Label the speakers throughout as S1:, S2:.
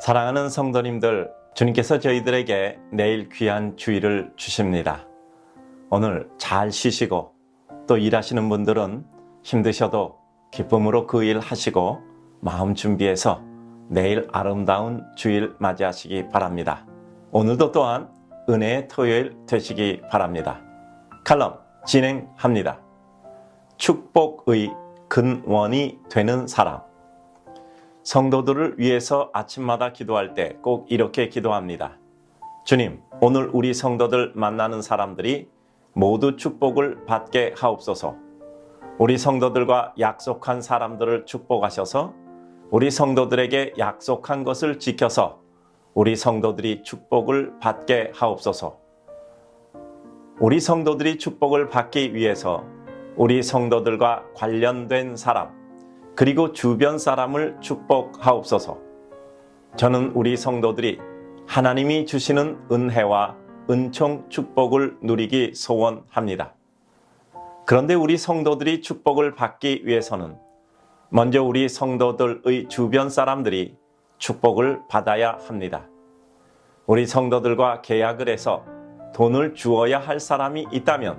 S1: 사랑하는 성도님들, 주님께서 저희들에게 내일 귀한 주의를 주십니다. 오늘 잘 쉬시고 또 일하시는 분들은 힘드셔도 기쁨으로 그 일 하시고 마음 준비해서 내일 아름다운 주일 맞이하시기 바랍니다. 오늘도 또한 은혜의 토요일 되시기 바랍니다. 칼럼 진행합니다. 축복의 근원이 되는 사람. 성도들을 위해서 아침마다 기도할 때 꼭 이렇게 기도합니다. 주님, 오늘 우리 성도들 만나는 사람들이 모두 축복을 받게 하옵소서. 우리 성도들과 약속한 사람들을 축복하셔서 우리 성도들에게 약속한 것을 지켜서 우리 성도들이 축복을 받게 하옵소서. 우리 성도들이 축복을 받기 위해서 우리 성도들과 관련된 사람, 그리고 주변 사람을 축복하옵소서. 저는 우리 성도들이 하나님이 주시는 은혜와 은총 축복을 누리기 소원합니다. 그런데 우리 성도들이 축복을 받기 위해서는 먼저 우리 성도들의 주변 사람들이 축복을 받아야 합니다. 우리 성도들과 계약을 해서 돈을 주어야 할 사람이 있다면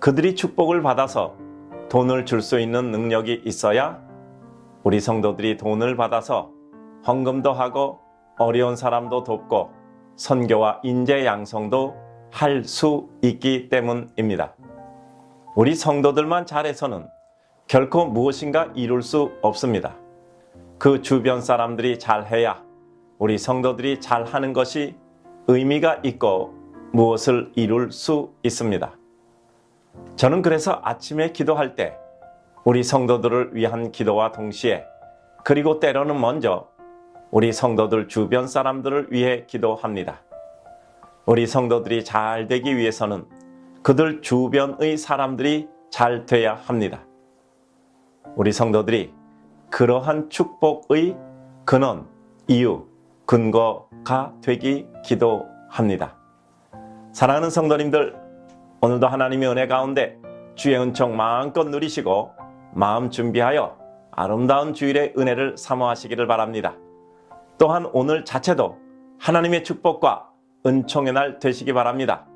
S1: 그들이 축복을 받아서 돈을 줄 수 있는 능력이 있어야 우리 성도들이 돈을 받아서 헌금도 하고 어려운 사람도 돕고 선교와 인재 양성도 할 수 있기 때문입니다. 우리 성도들만 잘해서는 결코 무엇인가 이룰 수 없습니다. 그 주변 사람들이 잘해야 우리 성도들이 잘하는 것이 의미가 있고 무엇을 이룰 수 있습니다. 저는 그래서 아침에 기도할 때 우리 성도들을 위한 기도와 동시에 그리고 때로는 먼저 우리 성도들 주변 사람들을 위해 기도합니다. 우리 성도들이 잘 되기 위해서는 그들 주변의 사람들이 잘 돼야 합니다. 우리 성도들이 그러한 축복의 근원, 이유, 근거가 되기 기도합니다. 사랑하는 성도님들, 오늘도 하나님의 은혜 가운데 주의 은총 마음껏 누리시고 마음 준비하여 아름다운 주일의 은혜를 사모하시기를 바랍니다. 또한 오늘 자체도 하나님의 축복과 은총의 날 되시기 바랍니다.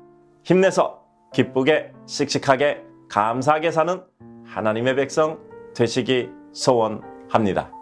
S1: 힘내서 기쁘게 씩씩하게 감사하게 사는 하나님의 백성 되시기 소원합니다.